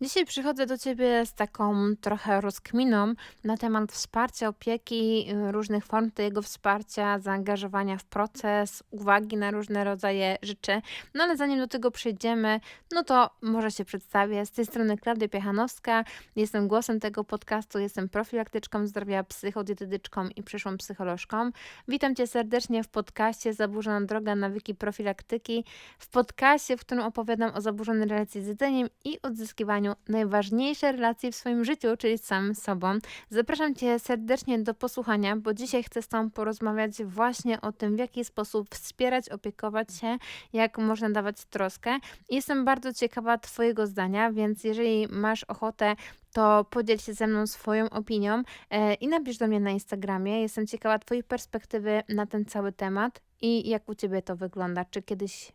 Dzisiaj przychodzę do Ciebie z taką trochę rozkminą na temat wsparcia, opieki, y, różnych form tego wsparcia, zaangażowania w proces, uwagi na różne rodzaje rzeczy. No ale zanim do tego przejdziemy, no to może się przedstawię. Z tej strony Klaudia Piechanowska, jestem głosem tego podcastu, jestem profilaktyczką zdrowia, psychodietetyczką i przyszłą psycholożką. Witam Cię serdecznie w podcaście Zaburzona droga nawyki profilaktyki, w podcaście, w którym opowiadam o zaburzonej relacji z jedzeniem i odzyskiwaniu najważniejsze relacje w swoim życiu, czyli z samym sobą. Zapraszam Cię serdecznie do posłuchania, bo dzisiaj chcę z Tobą porozmawiać właśnie o tym, w jaki sposób wspierać, opiekować się, jak można dawać troskę. Jestem bardzo ciekawa Twojego zdania, więc jeżeli masz ochotę, to podziel się ze mną swoją opinią e, i napisz do mnie na Instagramie. Jestem ciekawa Twojej perspektywy na ten cały temat i jak u Ciebie to wygląda. Czy kiedyś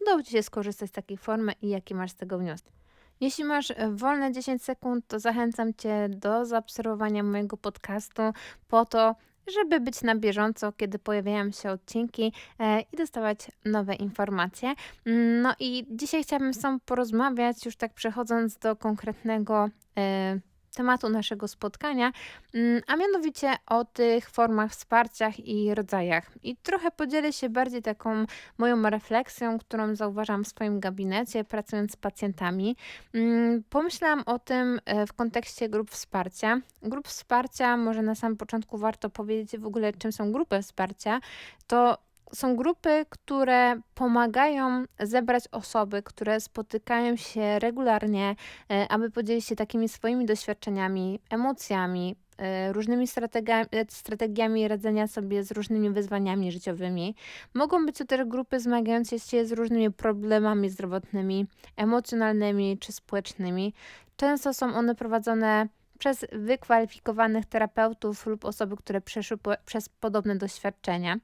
udało Ci się skorzystać z takiej formy i jaki masz z tego wniosek? Jeśli masz e, wolne 10 sekund, to zachęcam Cię do zaobserwowania mojego podcastu po to, żeby być na bieżąco, kiedy pojawiają się odcinki e, i dostawać nowe informacje. Mm, No i dzisiaj chciałabym z Tobą porozmawiać, już tak przechodząc do konkretnego e, tematu naszego spotkania, mm, a mianowicie o tych formach wsparciach i rodzajach. I trochę podzielę się bardziej taką moją refleksją, którą zauważam w swoim gabinecie, pracując z pacjentami. Mm, Pomyślałam o tym e, w kontekście grup wsparcia. Grup wsparcia, może na samym początku warto powiedzieć w ogóle, czym są grupy wsparcia. To są grupy, które pomagają zebrać osoby, które spotykają się regularnie, e, aby podzielić się takimi swoimi doświadczeniami, emocjami, e, różnymi strategiami, strategiami radzenia sobie z różnymi wyzwaniami życiowymi. Mogą być to też grupy zmagające się z różnymi problemami zdrowotnymi, emocjonalnymi czy społecznymi. Często są one prowadzone przez wykwalifikowanych terapeutów lub osoby, które przeszły przez podobne doświadczenia.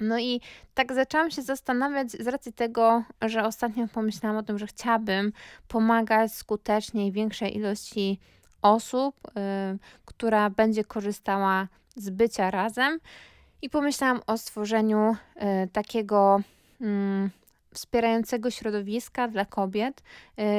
No i tak zaczęłam się zastanawiać z racji tego, że ostatnio pomyślałam o tym, że chciałabym pomagać skutecznie większej ilości osób, y, która będzie korzystała z bycia razem. I pomyślałam o stworzeniu y, takiego mm, wspierającego środowiska dla kobiet.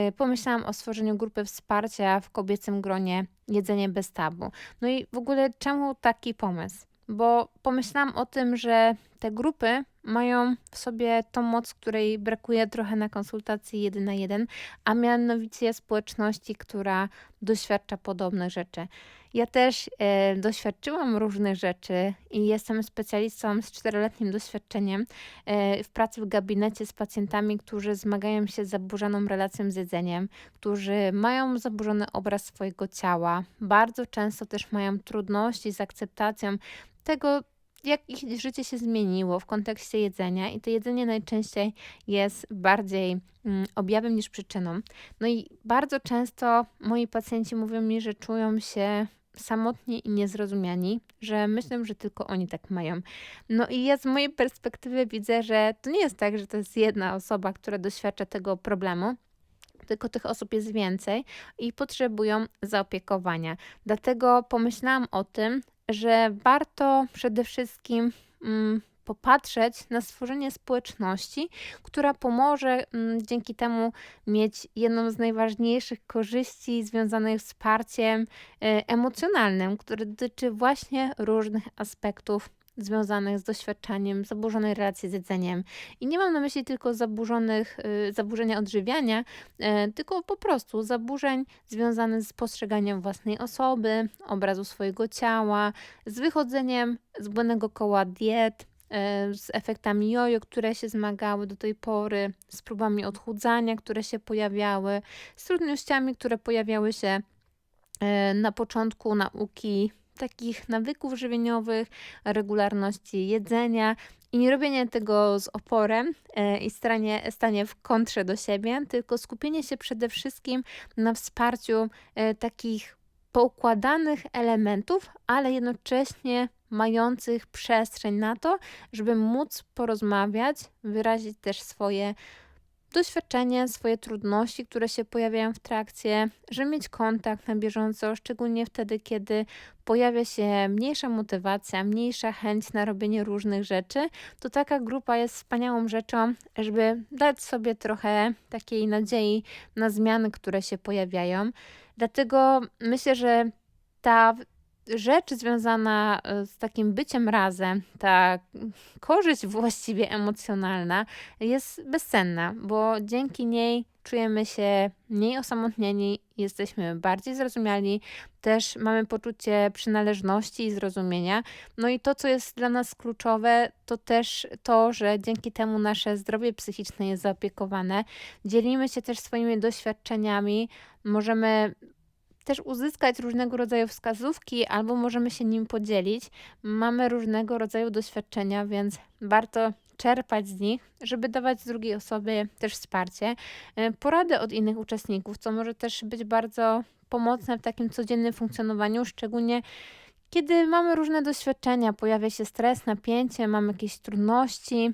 Y, pomyślałam o stworzeniu grupy wsparcia w kobiecym gronie Jedzenie bez tabu. No i w ogóle czemu taki pomysł? Bo pomyślałam o tym, że te grupy mają w sobie tą moc, której brakuje trochę na konsultacji jeden na jeden, a mianowicie społeczności, która doświadcza podobnych rzeczy. Ja też e, doświadczyłam różnych rzeczy i jestem specjalistą z czteroletnim doświadczeniem e, w pracy w gabinecie z pacjentami, którzy zmagają się z zaburzoną relacją z jedzeniem, którzy mają zaburzony obraz swojego ciała, bardzo często też mają trudności z akceptacją tego, jak ich życie się zmieniło w kontekście jedzenia, i to jedzenie najczęściej jest bardziej mm, objawem niż przyczyną. No i bardzo często moi pacjenci mówią mi, że czują się samotni i niezrozumiani, że myślą, że tylko oni tak mają. No i ja z mojej perspektywy widzę, że to nie jest tak, że to jest jedna osoba, która doświadcza tego problemu, tylko tych osób jest więcej i potrzebują zaopiekowania. Dlatego pomyślałam o tym, że warto przede wszystkim mm, popatrzeć na stworzenie społeczności, która pomoże mm, dzięki temu mieć jedną z najważniejszych korzyści związanych z wsparciem y, emocjonalnym, które dotyczy właśnie różnych aspektów związanych z doświadczaniem zaburzonej relacji z jedzeniem. I nie mam na myśli tylko zaburzonych, y, zaburzenia odżywiania, y, tylko po prostu zaburzeń związanych z postrzeganiem własnej osoby, obrazu swojego ciała, z wychodzeniem z błędnego koła diet, y, z efektami jojo, które się zmagały do tej pory, z próbami odchudzania, które się pojawiały, z trudnościami, które pojawiały się na początku nauki takich nawyków żywieniowych, regularności jedzenia i nie robienie tego z oporem e, i stanie, stanie w kontrze do siebie, tylko skupienie się przede wszystkim na wsparciu e, takich poukładanych elementów, ale jednocześnie mających przestrzeń na to, żeby móc porozmawiać, wyrazić też swoje doświadczenie, swoje trudności, które się pojawiają w trakcie, żeby mieć kontakt na bieżąco, szczególnie wtedy, kiedy pojawia się mniejsza motywacja, mniejsza chęć na robienie różnych rzeczy, to taka grupa jest wspaniałą rzeczą, żeby dać sobie trochę takiej nadziei na zmiany, które się pojawiają. Dlatego myślę, że ta rzecz związana e, z takim byciem razem, ta korzyść właściwie emocjonalna jest bezcenna, bo dzięki niej czujemy się mniej osamotnieni, jesteśmy bardziej zrozumiali, też mamy poczucie przynależności i zrozumienia. No i to, co jest dla nas kluczowe, to też to, że dzięki temu nasze zdrowie psychiczne jest zaopiekowane. Dzielimy się też swoimi doświadczeniami, możemy też uzyskać różnego rodzaju wskazówki, albo możemy się nim podzielić. Mamy różnego rodzaju doświadczenia, więc warto czerpać z nich, żeby dawać drugiej osobie też wsparcie, e, porady od innych uczestników, co może też być bardzo pomocne w takim codziennym funkcjonowaniu, szczególnie kiedy mamy różne doświadczenia, pojawia się stres, napięcie, mamy jakieś trudności,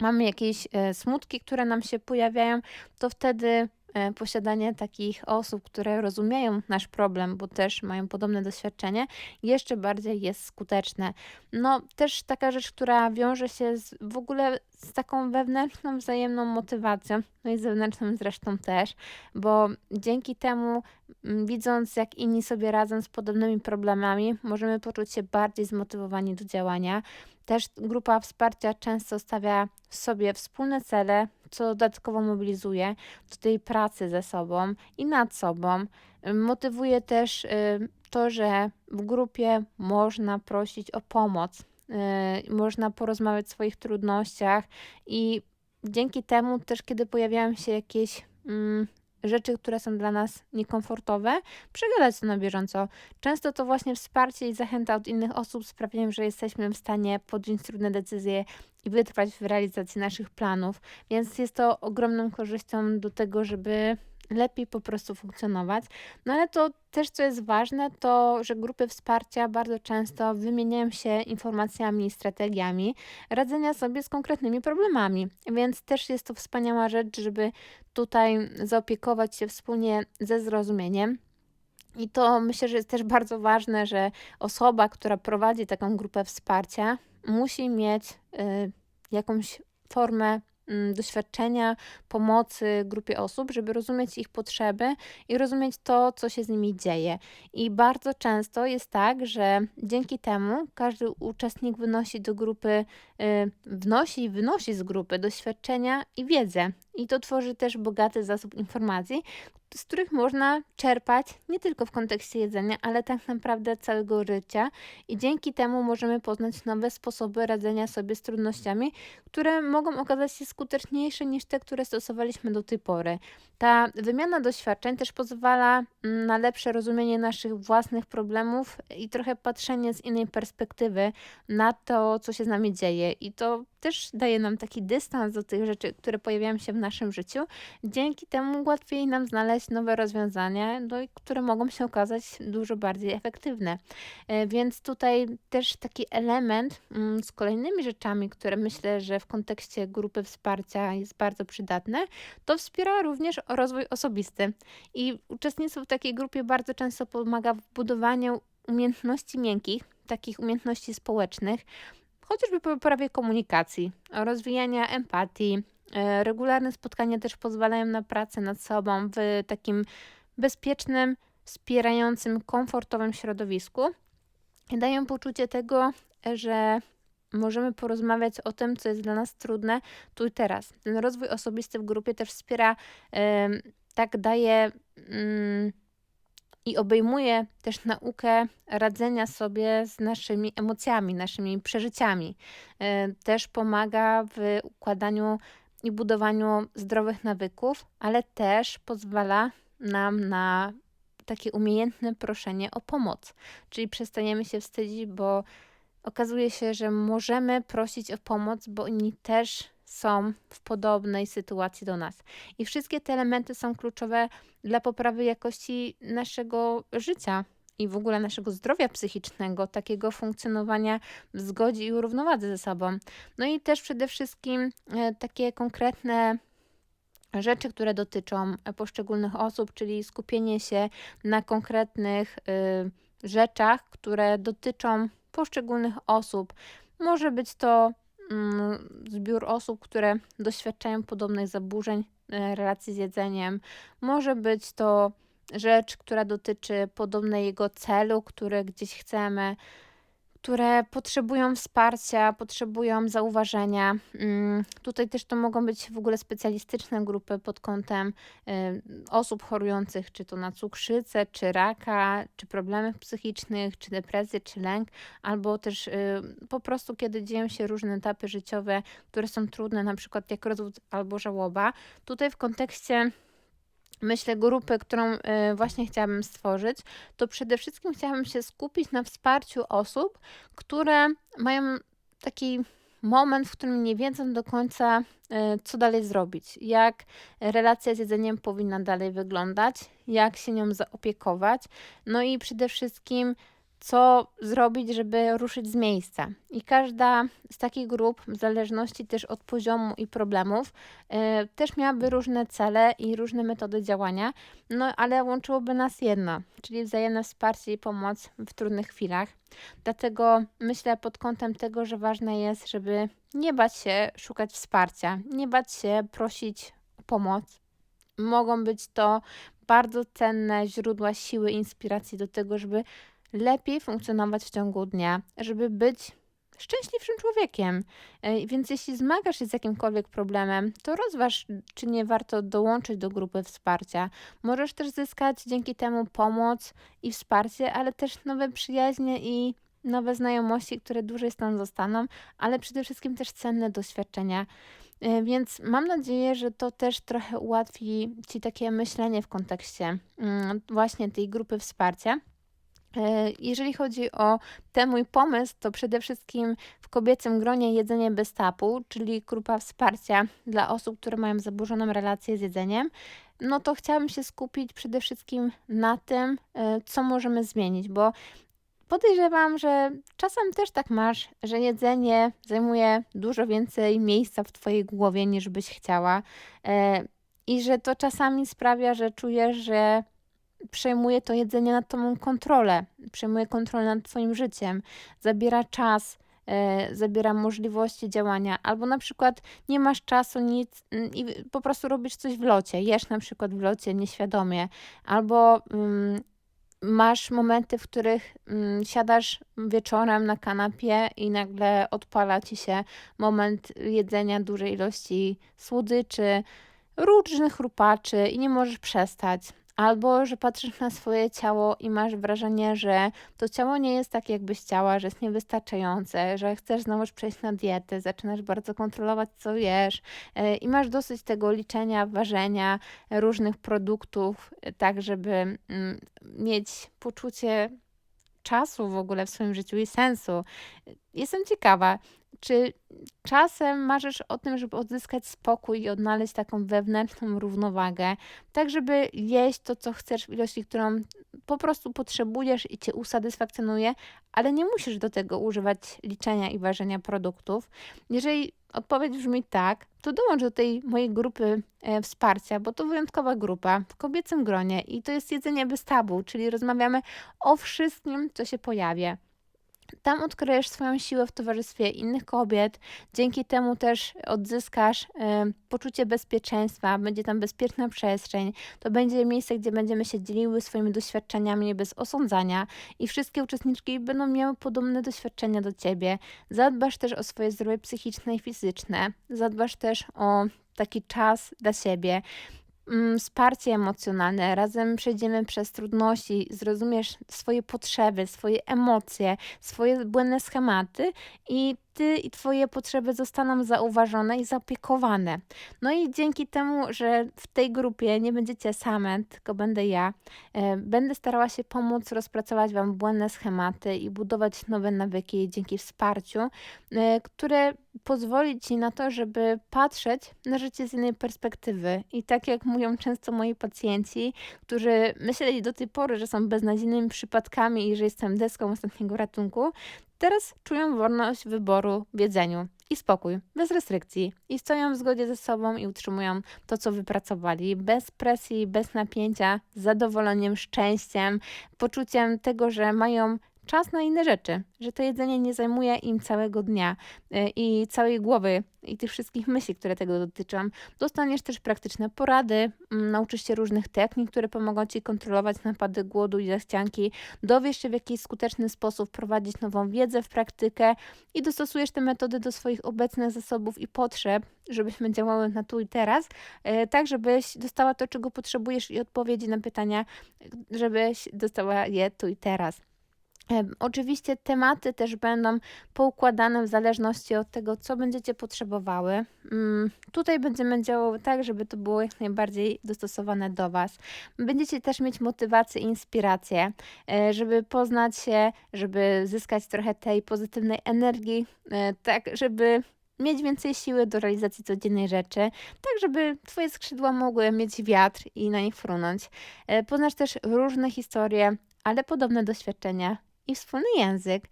mamy jakieś e, smutki, które nam się pojawiają, to wtedy posiadanie takich osób, które rozumieją nasz problem, bo też mają podobne doświadczenie, jeszcze bardziej jest skuteczne. No, też taka rzecz, która wiąże się z, w ogóle z taką wewnętrzną, wzajemną motywacją, no i zewnętrzną zresztą też, bo dzięki temu, widząc jak inni sobie radzą z podobnymi problemami, możemy poczuć się bardziej zmotywowani do działania. Też grupa wsparcia często stawia sobie wspólne cele, co dodatkowo mobilizuje do tej pracy ze sobą i nad sobą. Motywuje też y, to, że w grupie można prosić o pomoc, y, można porozmawiać o swoich trudnościach i dzięki temu też, kiedy pojawiają się jakieś mm, rzeczy, które są dla nas niekomfortowe, przegadać to na bieżąco. Często to właśnie wsparcie i zachęta od innych osób sprawiają, że jesteśmy w stanie podjąć trudne decyzje i wytrwać w realizacji naszych planów, więc jest to ogromną korzyścią do tego, żeby lepiej po prostu funkcjonować. No ale to też, co jest ważne, to, że grupy wsparcia bardzo często wymieniają się informacjami i strategiami radzenia sobie z konkretnymi problemami, więc też jest to wspaniała rzecz, żeby tutaj zaopiekować się wspólnie ze zrozumieniem. I to myślę, że jest też bardzo ważne, że osoba, która prowadzi taką grupę wsparcia, musi mieć y, jakąś formę doświadczenia, pomocy grupie osób, żeby rozumieć ich potrzeby i rozumieć to, co się z nimi dzieje. I bardzo często jest tak, że dzięki temu każdy uczestnik wynosi do grupy, y, wnosi i wynosi z grupy doświadczenia i wiedzę. I to tworzy też bogaty zasób informacji, z których można czerpać nie tylko w kontekście jedzenia, ale tak naprawdę całego życia i dzięki temu możemy poznać nowe sposoby radzenia sobie z trudnościami, które mogą okazać się skuteczniejsze niż te, które stosowaliśmy do tej pory. Ta wymiana doświadczeń też pozwala mm, na lepsze rozumienie naszych własnych problemów i trochę patrzenie z innej perspektywy na to, co się z nami dzieje. I to też daje nam taki dystans do tych rzeczy, które pojawiają się w naszym życiu. Dzięki temu łatwiej nam znaleźć nowe rozwiązania, no które mogą się okazać dużo bardziej efektywne. E, więc tutaj też taki element mm, z kolejnymi rzeczami, które myślę, że w kontekście grupy wsparcia jest bardzo przydatne, to wspiera również rozwój osobisty. I uczestnictwo w takiej grupie bardzo często pomaga w budowaniu umiejętności miękkich, takich umiejętności społecznych, chociażby po poprawie komunikacji, rozwijania empatii. E, regularne spotkania też pozwalają na pracę nad sobą w takim bezpiecznym, wspierającym, komfortowym środowisku dają poczucie tego, że możemy porozmawiać o tym, co jest dla nas trudne tu i teraz. Ten rozwój osobisty w grupie też wspiera, tak daje mm, i obejmuje też naukę radzenia sobie z naszymi emocjami, naszymi przeżyciami. E, też pomaga w układaniu i budowaniu zdrowych nawyków, ale też pozwala nam na takie umiejętne proszenie o pomoc. Czyli przestaniemy się wstydzić, bo okazuje się, że możemy prosić o pomoc, bo inni też są w podobnej sytuacji do nas. I wszystkie te elementy są kluczowe dla poprawy jakości naszego życia i w ogóle naszego zdrowia psychicznego, takiego funkcjonowania w zgodzie i równowadze ze sobą. No i też przede wszystkim e, takie konkretne rzeczy, które dotyczą poszczególnych osób, czyli skupienie się na konkretnych y, rzeczach, które dotyczą poszczególnych osób. Może być to mm, zbiór osób, które doświadczają podobnych zaburzeń y, relacji z jedzeniem. Może być to rzecz, która dotyczy podobnego celu, który gdzieś chcemy które potrzebują wsparcia, potrzebują zauważenia. Mm, tutaj też to mogą być w ogóle specjalistyczne grupy pod kątem y, osób chorujących, czy to na cukrzycę, czy raka, czy problemów psychicznych, czy depresję, czy lęk, albo też y, po prostu kiedy dzieją się różne etapy życiowe, które są trudne, na przykład jak rozwód albo żałoba. Tutaj w kontekście myślę, grupy, którą y, właśnie chciałabym stworzyć, to przede wszystkim chciałabym się skupić na wsparciu osób, które mają taki moment, w którym nie wiedzą do końca, y, co dalej zrobić, jak relacja z jedzeniem powinna dalej wyglądać, jak się nią zaopiekować, no i przede wszystkim co zrobić, żeby ruszyć z miejsca. I każda z takich grup, w zależności też od poziomu i problemów, yy, też miałaby różne cele i różne metody działania, no ale łączyłoby nas jedno, czyli wzajemne wsparcie i pomoc w trudnych chwilach. Dlatego myślę pod kątem tego, że ważne jest, żeby nie bać się szukać wsparcia, nie bać się prosić o pomoc. Mogą być to bardzo cenne źródła siły, inspiracji do tego, żeby lepiej funkcjonować w ciągu dnia, żeby być szczęśliwszym człowiekiem. E, więc jeśli zmagasz się z jakimkolwiek problemem, to rozważ, czy nie warto dołączyć do grupy wsparcia. Możesz też zyskać dzięki temu pomoc i wsparcie, ale też nowe przyjaźnie i nowe znajomości, które dłużej stąd zostaną, ale przede wszystkim też cenne doświadczenia. E, więc mam nadzieję, że to też trochę ułatwi Ci takie myślenie w kontekście mm, właśnie tej grupy wsparcia. E, jeżeli chodzi o ten mój pomysł, to przede wszystkim w kobiecym gronie jedzenie bez tapu, czyli grupa wsparcia dla osób, które mają zaburzoną relację z jedzeniem, no to chciałabym się skupić przede wszystkim na tym, e, co możemy zmienić, bo podejrzewam, że czasem też tak masz, że jedzenie zajmuje dużo więcej miejsca w Twojej głowie niż byś chciała e, i że to czasami sprawia, że czujesz, że przejmuje to jedzenie nad tobą kontrolę, przejmuje kontrolę nad twoim życiem, zabiera czas, e, zabiera możliwości działania, albo na przykład nie masz czasu nic mm, i po prostu robisz coś w locie, jesz na przykład w locie nieświadomie, albo mm, masz momenty, w których mm, siadasz wieczorem na kanapie i nagle odpala ci się moment jedzenia dużej ilości słodyczy, różnych chrupaczy i nie możesz przestać. Albo, że patrzysz na swoje ciało i masz wrażenie, że to ciało nie jest tak, jakbyś chciała, że jest niewystarczające, że chcesz znowu przejść na dietę, zaczynasz bardzo kontrolować, co jesz e, i masz dosyć tego liczenia, ważenia różnych produktów, e, tak żeby mm, mieć poczucie czasu w ogóle w swoim życiu i sensu. Jestem ciekawa, czy czasem marzysz o tym, żeby odzyskać spokój i odnaleźć taką wewnętrzną równowagę, tak żeby jeść to, co chcesz w ilości, którą po prostu potrzebujesz i cię usatysfakcjonuje, ale nie musisz do tego używać liczenia i ważenia produktów. Jeżeli odpowiedź brzmi tak, to dołącz do tej mojej grupy e, wsparcia, bo to wyjątkowa grupa w kobiecym gronie i to jest jedzenie bez tabu, czyli rozmawiamy o wszystkim, co się pojawia. Tam odkryjesz swoją siłę w towarzystwie innych kobiet, dzięki temu też odzyskasz y, poczucie bezpieczeństwa, będzie tam bezpieczna przestrzeń. To będzie miejsce, gdzie będziemy się dzieliły swoimi doświadczeniami bez osądzania i wszystkie uczestniczki będą miały podobne doświadczenia do ciebie. Zadbasz też o swoje zdrowie psychiczne i fizyczne, zadbasz też o taki czas dla siebie wsparcie emocjonalne, razem przejdziemy przez trudności, zrozumiesz swoje potrzeby, swoje emocje, swoje błędne schematy i ty i twoje potrzeby zostaną zauważone i zaopiekowane. No i dzięki temu, że w tej grupie nie będziecie same, tylko będę ja, e, będę starała się pomóc rozpracować wam błędne schematy i budować nowe nawyki dzięki wsparciu, e, które pozwoli ci na to, żeby patrzeć na życie z innej perspektywy. I tak jak mówią często moi pacjenci, którzy myśleli do tej pory, że są beznadziejnymi przypadkami i że jestem deską ostatniego ratunku, teraz czują wolność wyboru w jedzeniu. i spokój, bez restrykcji i stoją w zgodzie ze sobą i utrzymują to, co wypracowali, bez presji, bez napięcia, z zadowoleniem, szczęściem, poczuciem tego, że mają czas na inne rzeczy, że to jedzenie nie zajmuje im całego dnia y, i całej głowy i tych wszystkich myśli, które tego dotyczą. Dostaniesz też praktyczne porady, mm, nauczysz się różnych technik, które pomogą Ci kontrolować napady głodu i zachcianki, dowiesz się w jakiś skuteczny sposób prowadzić nową wiedzę w praktykę i dostosujesz te metody do swoich obecnych zasobów i potrzeb, żebyśmy działały na tu i teraz, y, tak żebyś dostała to, czego potrzebujesz i odpowiedzi na pytania, żebyś dostała je tu i teraz. Oczywiście tematy też będą poukładane w zależności od tego, co będziecie potrzebowały. Mm, tutaj będziemy działały tak, żeby to było jak najbardziej dostosowane do Was. Będziecie też mieć motywację i inspirację, e, żeby poznać się, żeby zyskać trochę tej pozytywnej energii, e, tak żeby mieć więcej siły do realizacji codziennej rzeczy, tak żeby Twoje skrzydła mogły mieć wiatr i na nich frunąć. E, poznasz też różne historie, ale podobne doświadczenia i wspólny język.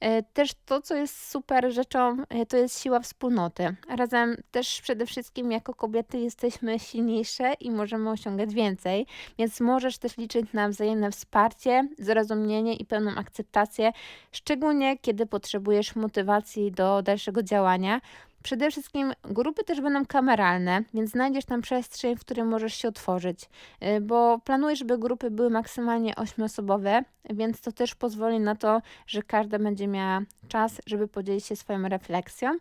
E, też to, co jest super rzeczą, e, to jest siła wspólnoty. Razem też przede wszystkim jako kobiety jesteśmy silniejsze i możemy osiągać więcej, więc możesz też liczyć na wzajemne wsparcie, zrozumienie i pełną akceptację, szczególnie kiedy potrzebujesz motywacji do dalszego działania, Przede wszystkim grupy też będą kameralne, więc znajdziesz tam przestrzeń, w której możesz się otworzyć, y, bo planuję, żeby grupy były maksymalnie ośmioosobowe, więc to też pozwoli na to, że każda będzie miała czas, żeby podzielić się swoją refleksją, y,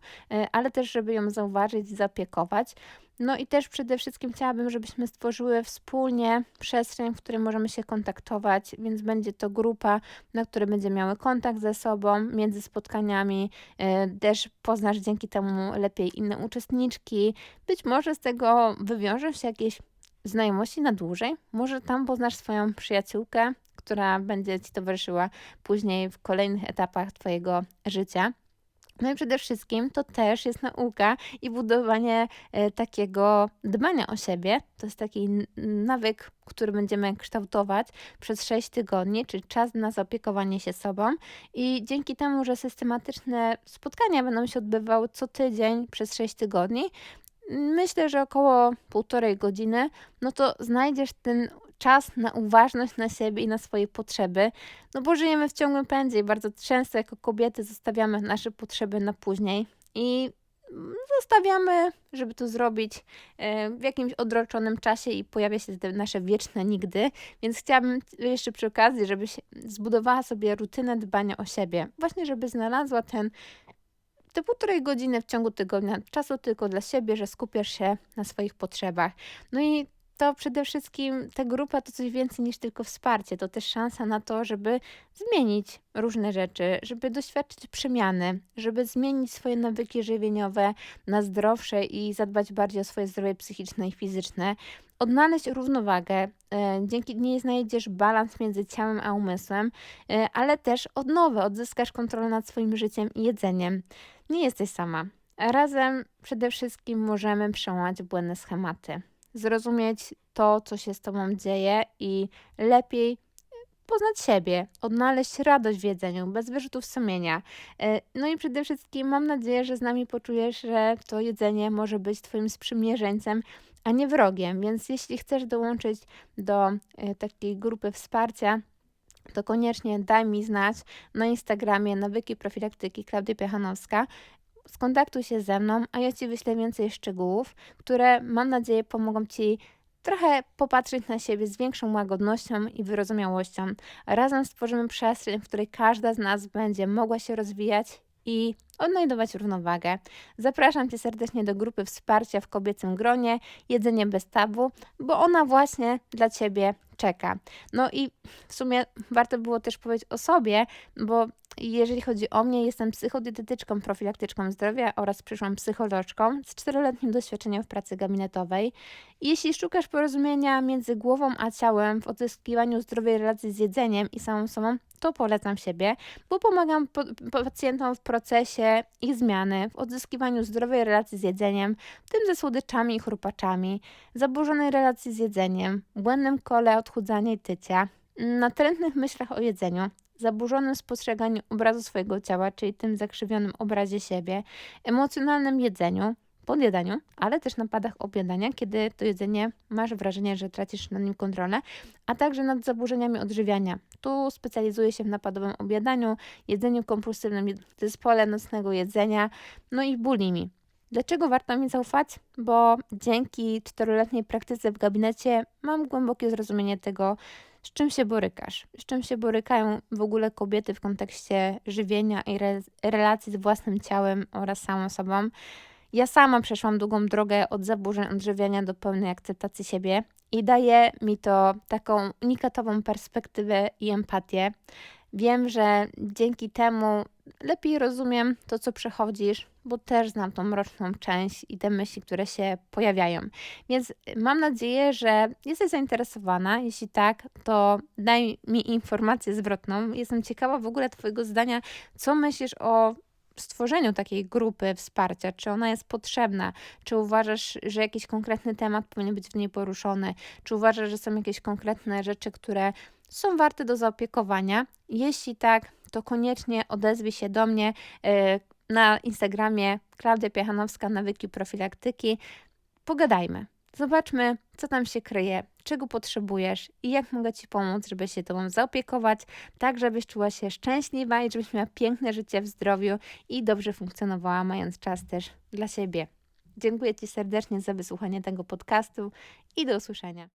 ale też, żeby ją zauważyć, zapiekować. No i też przede wszystkim chciałabym, żebyśmy stworzyły wspólnie przestrzeń, w której możemy się kontaktować, więc będzie to grupa, na której będziemy miały kontakt ze sobą między spotkaniami. E, też poznasz dzięki temu lepiej inne uczestniczki. Być może z tego wywiążą się jakieś znajomości na dłużej. Może tam poznasz swoją przyjaciółkę, która będzie ci towarzyszyła później w kolejnych etapach Twojego życia. No i przede wszystkim to też jest nauka i budowanie e, takiego dbania o siebie. To jest taki nawyk, który będziemy kształtować przez 6 tygodni, czyli czas na zaopiekowanie się sobą. I dzięki temu, że systematyczne spotkania będą się odbywały co tydzień przez 6 tygodni, myślę, że około półtorej godziny, no to znajdziesz ten czas na uważność na siebie i na swoje potrzeby, no bo żyjemy w ciągłym pędzie i bardzo często jako kobiety zostawiamy nasze potrzeby na później i zostawiamy, żeby to zrobić e, w jakimś odroczonym czasie i pojawia się nasze wieczne nigdy, więc chciałabym jeszcze przy okazji, żebyś zbudowała sobie rutynę dbania o siebie, właśnie żeby znalazła ten te półtorej godziny w ciągu tygodnia czasu tylko dla siebie, że skupiasz się na swoich potrzebach. No i to przede wszystkim ta grupa to coś więcej niż tylko wsparcie. To też szansa na to, żeby zmienić różne rzeczy, żeby doświadczyć przemiany, żeby zmienić swoje nawyki żywieniowe na zdrowsze i zadbać bardziej o swoje zdrowie psychiczne i fizyczne. Odnaleźć równowagę, e, dzięki niej znajdziesz balans między ciałem a umysłem, e, ale też odnowę, odzyskasz kontrolę nad swoim życiem i jedzeniem. Nie jesteś sama. Razem przede wszystkim możemy przełamać błędne schematy zrozumieć to, co się z Tobą dzieje i lepiej poznać siebie, odnaleźć radość w jedzeniu, bez wyrzutów sumienia. E, no i przede wszystkim mam nadzieję, że z nami poczujesz, że to jedzenie może być Twoim sprzymierzeńcem, a nie wrogiem. Więc jeśli chcesz dołączyć do e, takiej grupy wsparcia, to koniecznie daj mi znać na Instagramie nawyki profilaktyki Klaudia Piechanowska skontaktuj się ze mną, a ja Ci wyślę więcej szczegółów, które mam nadzieję pomogą Ci trochę popatrzeć na siebie z większą łagodnością i wyrozumiałością. Razem stworzymy przestrzeń, w której każda z nas będzie mogła się rozwijać i odnajdować równowagę. Zapraszam Cię serdecznie do grupy wsparcia w kobiecym gronie Jedzenie bez tabu, bo ona właśnie dla Ciebie czeka. No i w sumie warto było też powiedzieć o sobie, bo jeżeli chodzi o mnie, jestem psychodietetyczką, profilaktyczką zdrowia oraz przyszłą psycholożką z czteroletnim doświadczeniem w pracy gabinetowej. jeśli szukasz porozumienia między głową a ciałem w odzyskiwaniu zdrowej relacji z jedzeniem i samą sobą, to polecam siebie, bo pomagam po, pacjentom w procesie ich zmiany, w odzyskiwaniu zdrowej relacji z jedzeniem, w tym ze słodyczami i chrupaczami, zaburzonej relacji z jedzeniem, błędnym kole odchudzania i tycia, natrętnych myślach o jedzeniu, zaburzonym spostrzeganiu obrazu swojego ciała, czyli tym zakrzywionym obrazie siebie, emocjonalnym jedzeniu, podjadaniu, ale też napadach objadania, kiedy to jedzenie masz wrażenie, że tracisz nad nim kontrolę, a także nad zaburzeniami odżywiania. Tu specjalizuje się w napadowym objadaniu, jedzeniu kompulsywnym, zespole nocnego jedzenia, no i bulimii. Dlaczego warto mi zaufać? Bo dzięki czteroletniej praktyce w gabinecie mam głębokie zrozumienie tego, z czym się borykasz, z czym się borykają w ogóle kobiety w kontekście żywienia i re relacji z własnym ciałem oraz samą sobą. Ja sama przeszłam długą drogę od zaburzeń odżywiania do pełnej akceptacji siebie i daje mi to taką unikatową perspektywę i empatię. Wiem, że dzięki temu lepiej rozumiem to, co przechodzisz, bo też znam tą mroczną część i te myśli, które się pojawiają. Więc mam nadzieję, że jesteś zainteresowana. Jeśli tak, to daj mi informację zwrotną. Jestem ciekawa w ogóle Twojego zdania, co myślisz o stworzeniu takiej grupy wsparcia, czy ona jest potrzebna, czy uważasz, że jakiś konkretny temat powinien być w niej poruszony, czy uważasz, że są jakieś konkretne rzeczy, które są warte do zaopiekowania. Jeśli tak, to koniecznie odezwij się do mnie e, na Instagramie Klaudia Piechanowska, nawyki profilaktyki. Pogadajmy. Zobaczmy, co tam się kryje, czego potrzebujesz i jak mogę Ci pomóc, żeby się Tobą zaopiekować, tak żebyś czuła się szczęśliwa i żebyś miała piękne życie w zdrowiu i dobrze funkcjonowała, mając czas też dla siebie. Dziękuję Ci serdecznie za wysłuchanie tego podcastu i do usłyszenia.